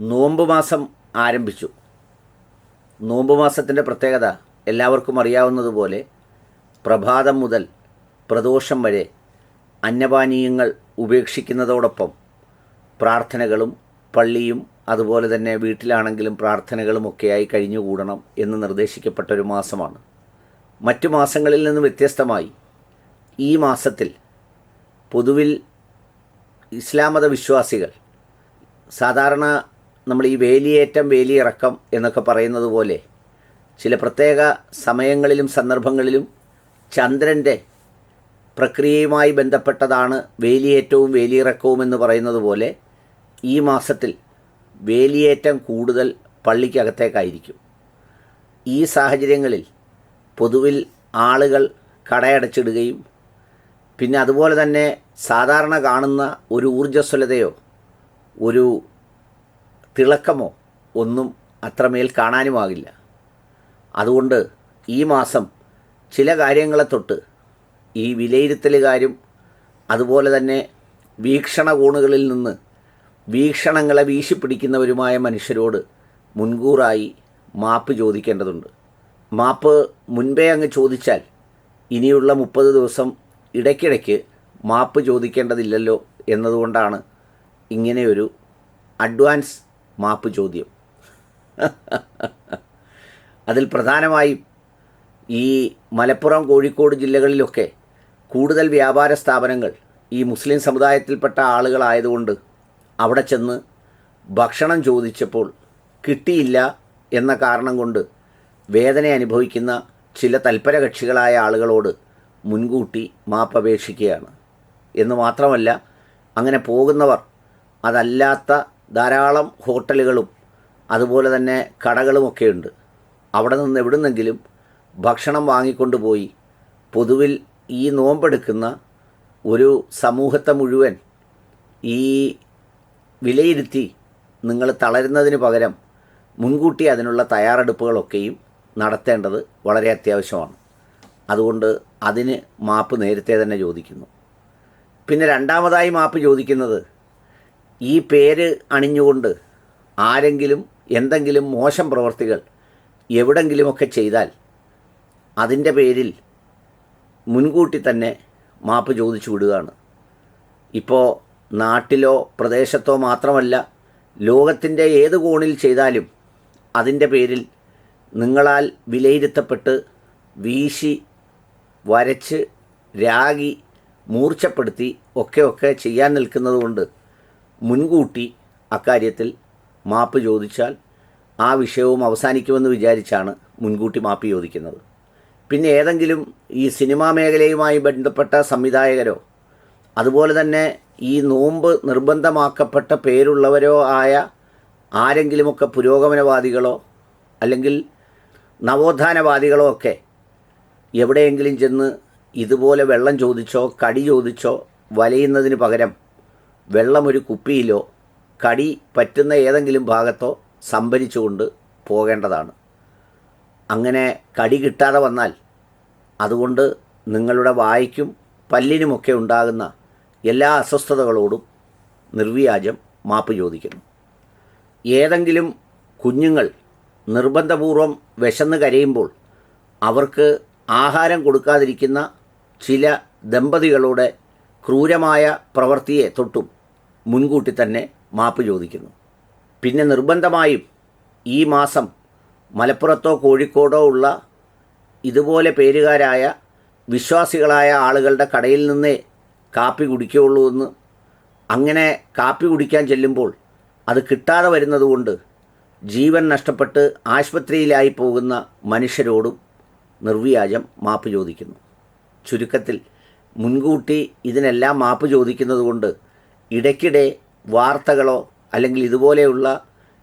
നോമ്പ് മാസം ആരംഭിച്ചു. നോമ്പ് മാസത്തിന്റെ പ്രത്യേകത എല്ലാവർക്കും അറിയാവുന്നതുപോലെ പ്രഭാതം മുതൽ പ്രദോഷം വരെ അന്നപാനീയങ്ങൾ ഉപേക്ഷിക്കുന്നതോടൊപ്പം പ്രാർത്ഥനകളും പള്ളിയും അതുപോലെ തന്നെ വീട്ടിലാണെങ്കിലും പ്രാർത്ഥനകളും ഒക്കെയായി കഴിഞ്ഞുകൂടണം എന്ന് നിർദ്ദേശിക്കപ്പെട്ട ഒരു മാസമാണ്. മറ്റു മാസങ്ങളിൽ നിന്ന് വ്യത്യസ്തമായി ഈ മാസത്തിൽ പൊതുവിൽ ഇസ്ലാമത വിശ്വാസികൾ സാധാരണ നമ്മൾ ഈ വേലിയേറ്റം വേലിയിറക്കം എന്നൊക്കെ പറയുന്നത് പോലെ ചില പ്രത്യേക സമയങ്ങളിലും സന്ദർഭങ്ങളിലും ചന്ദ്രന്റെ പ്രക്രിയയുമായി ബന്ധപ്പെട്ടതാണ് വേലിയേറ്റവും വേലിയിറക്കവും എന്ന് പറയുന്നത് പോലെ ഈ മാസത്തിൽ വേലിയേറ്റം കൂടുതൽ പള്ളിക്കകത്തേക്കായിരിക്കും. ഈ സാഹചര്യങ്ങളിൽ പൊതുവിൽ ആളുകൾ കടയടച്ചിടുകയും പിന്നെ അതുപോലെ തന്നെ സാധാരണ കാണുന്ന ഒരു ഊർജസ്വലതയോ ഒരു തിളക്കമോ ഒന്നും അത്രമേൽ കാണാനുമാകില്ല. അതുകൊണ്ട് ഈ മാസം ചില കാര്യങ്ങളെ തൊട്ട് ഈ വിലയിരുത്തലുകാരും അതുപോലെ തന്നെ വീക്ഷണ കോണുകളിൽ നിന്ന് വീക്ഷണങ്ങളെ വീശിപ്പിടിക്കുന്നവരുമായ മനുഷ്യരോട് മുൻകൂറായി മാപ്പ് ചോദിക്കേണ്ടതുണ്ട്. മാപ്പ് മുൻപേ അങ്ങ് ചോദിച്ചാൽ ഇനിയുള്ള മുപ്പത് ദിവസം ഇടയ്ക്കിടയ്ക്ക് മാപ്പ് ചോദിക്കേണ്ടതില്ലല്ലോ എന്നതുകൊണ്ടാണ് ഇങ്ങനെയൊരു അഡ്വാൻസ് മാപ്പ് ചോദ്യം. അതിൽ പ്രധാനമായും ഈ മലപ്പുറം കോഴിക്കോട് ജില്ലകളിലൊക്കെ കൂടുതൽ വ്യാപാര സ്ഥാപനങ്ങൾ ഈ മുസ്ലിം സമുദായത്തിൽപ്പെട്ട ആളുകളായതുകൊണ്ട് അവിടെ ചെന്ന് ഭക്ഷണം ചോദിച്ചപ്പോൾ കിട്ടിയില്ല എന്ന കാരണം കൊണ്ട് വേദന അനുഭവിക്കുന്ന ചില തൽപര കക്ഷികളായ ആളുകളോട് മുൻകൂട്ടി മാപ്പപേക്ഷിക്കുകയാണ്. എന്ന് മാത്രമല്ല അങ്ങനെ പോകുന്നവർ അതല്ലാത്ത ധാരാളം ഹോട്ടലുകളും അതുപോലെ തന്നെ കടകളുമൊക്കെ ഉണ്ട് അവിടെ നിന്ന് എവിടുന്നെങ്കിലും ഭക്ഷണം വാങ്ങിക്കൊണ്ടുപോയി പൊതുവിൽ ഈ നോമ്പെടുക്കുന്ന ഒരു സമൂഹത്തെ മുഴുവൻ ഈ വിലയിരുത്തി നിങ്ങൾ തളരുന്നതിന് പകരം മുൻകൂട്ടി അതിനുള്ള തയ്യാറെടുപ്പുകളൊക്കെയും നടത്തേണ്ടത് വളരെ അത്യാവശ്യമാണ്. അതുകൊണ്ട് അതിന് മാപ്പ് നേരത്തെ തന്നെ ചോദിക്കുന്നു. പിന്നെ രണ്ടാമതായി മാപ്പ് ചോദിക്കുന്നത് ഈ പേര് അണിഞ്ഞുകൊണ്ട് ആരെങ്കിലും എന്തെങ്കിലും മോശം പ്രവർത്തികൾ എവിടെങ്കിലുമൊക്കെ ചെയ്താൽ അതിന്റെ പേരിൽ മുൻകൂട്ടി തന്നെ മാപ്പ് ചോദിച്ചു വിടുകയാണ്. ഇപ്പോൾ നാട്ടിലോ പ്രദേശത്തോ മാത്രമല്ല ലോകത്തിന്റെ ഏത് കോണിൽ ചെയ്താലും അതിന്റെ പേരിൽ നിങ്ങളാൽ വിലയിരുത്തപ്പെട്ട് വീശി വരച്ച് രാഗി മൂർച്ചപ്പെടുത്തി ഒക്കെ ഒക്കെ ചെയ്യാൻ നിൽക്കുന്നതുകൊണ്ട് മുൻകൂട്ടി അക്കാര്യത്തിൽ മാപ്പ് ചോദിച്ചാൽ ആ വിഷയവും അവസാനിക്കുമെന്ന് വിചാരിച്ചാണ് മുൻകൂട്ടി മാപ്പ് ചോദിക്കുന്നത്. പിന്നെ ഏതെങ്കിലും ഈ സിനിമാ മേഖലയുമായി ബന്ധപ്പെട്ട സംവിധായകരോ അതുപോലെ തന്നെ ഈ നോമ്പ് നിർബന്ധമാക്കപ്പെട്ട പേരുള്ളവരോ ആയ ആരെങ്കിലുമൊക്കെ പുരോഗമനവാദികളോ അല്ലെങ്കിൽ നവോത്ഥാനവാദികളോ ഒക്കെ എവിടെയെങ്കിലും ചെന്ന് ഇതുപോലെ വെള്ളം ചോദിച്ചോ കടി ചോദിച്ചോ വലയുന്നതിന് പകരം വെള്ളം ഒരു കുപ്പിയിലോ കടി പറ്റുന്ന ഏതെങ്കിലും ഭാഗത്തോ സംഭരിച്ചുകൊണ്ട് പോകേണ്ടതാണ്. അങ്ങനെ കടി കിട്ടാതെ വന്നാൽ അതുകൊണ്ട് നിങ്ങളുടെ വായ്ക്കും പല്ലിനുമൊക്കെ ഉണ്ടാകുന്ന എല്ലാ അസ്വസ്ഥതകളോടും നിർവ്യാജം മാപ്പ് ചോദിക്കുന്നു. ഏതെങ്കിലും കുഞ്ഞുങ്ങൾ നിർബന്ധപൂർവം വിശന്ന് കരയുമ്പോൾ അവർക്ക് ആഹാരം കൊടുക്കാതിരിക്കുന്ന ചില ദമ്പതികളുടെ ക്രൂരമായ പ്രവൃത്തിയെ തൊട്ടും മുൻകൂട്ടി തന്നെ മാപ്പ് ചോദിക്കുന്നു. പിന്നെ നിർബന്ധമായും ഈ മാസം മലപ്പുറത്തോ കോഴിക്കോടോ ഉള്ള ഇതുപോലെ പേരുകാരായ വിശ്വാസികളായ ആളുകളുടെ കടയിൽ നിന്നേ കാപ്പി കുടിക്കുകയുള്ളൂ എന്ന് അങ്ങനെ കാപ്പി കുടിക്കാൻ ചെല്ലുമ്പോൾ അത് കിട്ടാതെ വരുന്നതുകൊണ്ട് ജീവൻ നഷ്ടപ്പെട്ട് ആശുപത്രിയിലായി പോകുന്ന മനുഷ്യരോടും നിർവ്യാജം മാപ്പ് ചോദിക്കുന്നു. ചുരുക്കത്തിൽ മുൻകൂട്ടി ഇതിനെല്ലാം മാപ്പ് ചോദിക്കുന്നത് കൊണ്ട് ഇടയ്ക്കിടെ വാർത്തകളോ അല്ലെങ്കിൽ ഇതുപോലെയുള്ള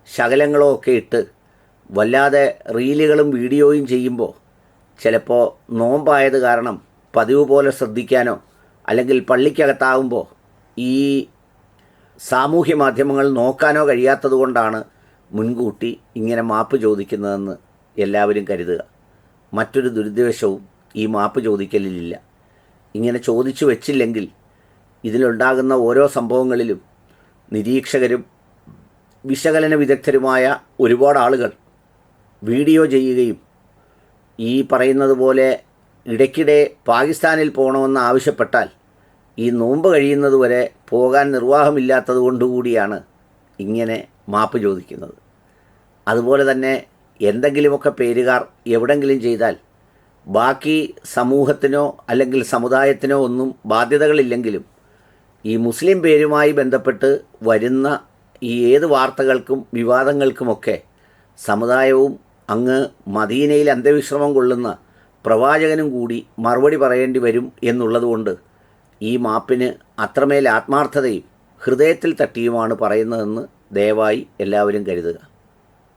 ശകലങ്ങളോ ഒക്കെ ഇട്ട് വല്ലാതെ റീലുകളും വീഡിയോയും ചെയ്യുമ്പോൾ ചിലപ്പോൾ നോമ്പായത് കാരണം പതിവ് പോലെ ശ്രദ്ധിക്കാനോ അല്ലെങ്കിൽ പള്ളിക്കകത്താകുമ്പോൾ ഈ സാമൂഹ്യ മാധ്യമങ്ങൾ നോക്കാനോ കഴിയാത്തത് കൊണ്ടാണ് മുൻകൂട്ടി ഇങ്ങനെ മാപ്പ് ചോദിക്കുന്നതെന്ന് എല്ലാവരും കരുതുക. മറ്റൊരു ദുരുദ്ദേശവും ഈ മാപ്പ് ചോദിക്കലിലില്ല. ഇങ്ങനെ ചോദിച്ചു വെച്ചില്ലെങ്കിൽ ഇതിലുണ്ടാകുന്ന ഓരോ സംഭവങ്ങളിലും നിരീക്ഷകരും വിശകലന വിദഗ്ധരുമായ ഒരുപാട് ആളുകൾ വീഡിയോ ചെയ്യുകയും ഈ പറയുന്നത് പോലെ ഇടയ്ക്കിടെ പാകിസ്ഥാനിൽ പോകണമെന്ന് ആവശ്യപ്പെട്ടാൽ ഈ നോമ്പ് കഴിയുന്നതുവരെ പോകാൻ നിർവാഹമില്ലാത്തത് കൊണ്ടുകൂടിയാണ് ഇങ്ങനെ മാപ്പ് ചോദിക്കുന്നത്. അതുപോലെ തന്നെ എന്തെങ്കിലുമൊക്കെ പേരുകാർ എവിടെങ്കിലും ചെയ്താൽ ബാക്കി സമൂഹത്തിനോ അല്ലെങ്കിൽ സമുദായത്തിനോ ഒന്നും ബാധ്യതകളില്ലെങ്കിലും ഈ മുസ്ലിം പേരുമായി ബന്ധപ്പെട്ട് വരുന്ന ഈ ഏത് വാർത്തകൾക്കും വിവാദങ്ങൾക്കുമൊക്കെ സമുദായവും അങ്ങ് മദീനയിൽ അന്ത്യവിശ്രമം കൊള്ളുന്ന പ്രവാചകനും കൂടി മറുപടി പറയേണ്ടി വരും എന്നുള്ളതുകൊണ്ട് ഈ മാപ്പിന് അത്രമേൽ ആത്മാർത്ഥതയും ഹൃദയത്തിൽ തട്ടിയുമാണ് പറയുന്നതെന്ന് ദയവായി എല്ലാവരും കരുതുക.